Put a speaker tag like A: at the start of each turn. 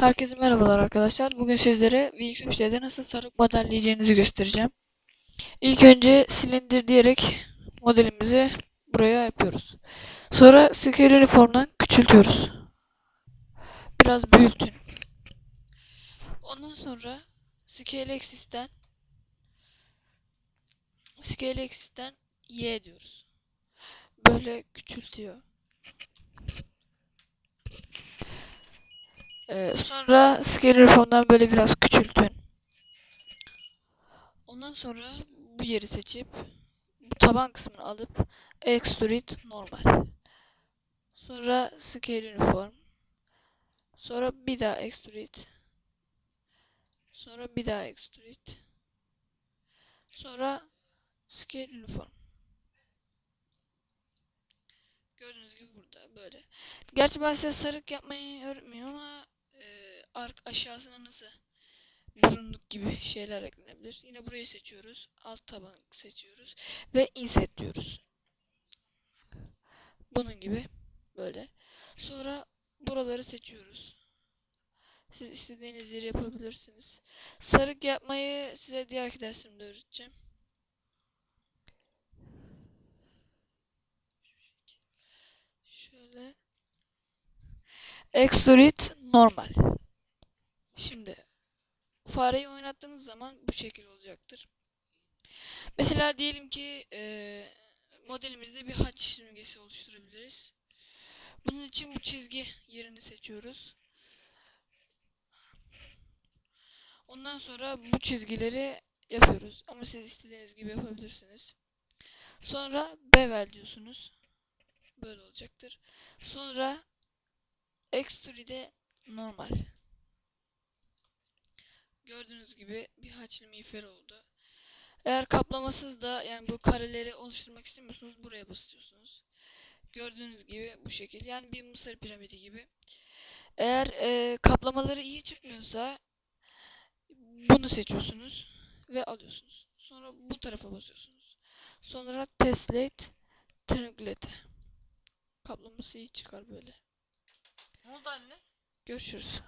A: Herkese merhabalar arkadaşlar. Bugün sizlere V2'de nasıl sarık modelleyeceğinizi göstereceğim. İlk önce silindir diyerek modelimizi buraya yapıyoruz. Sonra scale uniform'dan küçültüyoruz. Biraz büyütün. Ondan sonra scale axis'ten scale axis'ten y diyoruz. Böyle küçültüyor. Ee, sonra scalar fondan böyle biraz küçültün. Ondan sonra bu yeri seçip bu taban kısmını alıp extrude normal. Sonra scale uniform. Sonra bir daha extrude. Sonra bir daha extrude. Sonra scale uniform. Gördüğünüz gibi burada böyle. Gerçi ben size sarık yapmayı öğretmiyorum ama aşağısına nasıl burunluk gibi şeyler eklenebilir. Yine burayı seçiyoruz. Alt taban seçiyoruz. Ve inset diyoruz. Bunun gibi. Böyle. Sonra buraları seçiyoruz. Siz istediğiniz yeri yapabilirsiniz. Sarık yapmayı size diğer dersimde öğreteceğim. Şöyle. Extrude normal. Şimdi fareyi oynattığınız zaman bu şekil olacaktır. Mesela diyelim ki e, modelimizde bir haç simgesi oluşturabiliriz. Bunun için bu çizgi yerini seçiyoruz. Ondan sonra bu çizgileri yapıyoruz. Ama siz istediğiniz gibi yapabilirsiniz. Sonra bevel diyorsunuz. Böyle olacaktır. Sonra extrude normal. Gördüğünüz gibi bir haçlı miğfer oldu. Eğer kaplamasız da yani bu kareleri oluşturmak istemiyorsunuz buraya basıyorsunuz. Gördüğünüz gibi bu şekil. Yani bir Mısır piramidi gibi. Eğer e, kaplamaları iyi çıkmıyorsa bunu seçiyorsunuz ve alıyorsunuz. Sonra bu tarafa basıyorsunuz. Sonra Teslate Triangulate. Kaplaması iyi çıkar böyle.
B: Ne oldu anne?
A: Görüşürüz.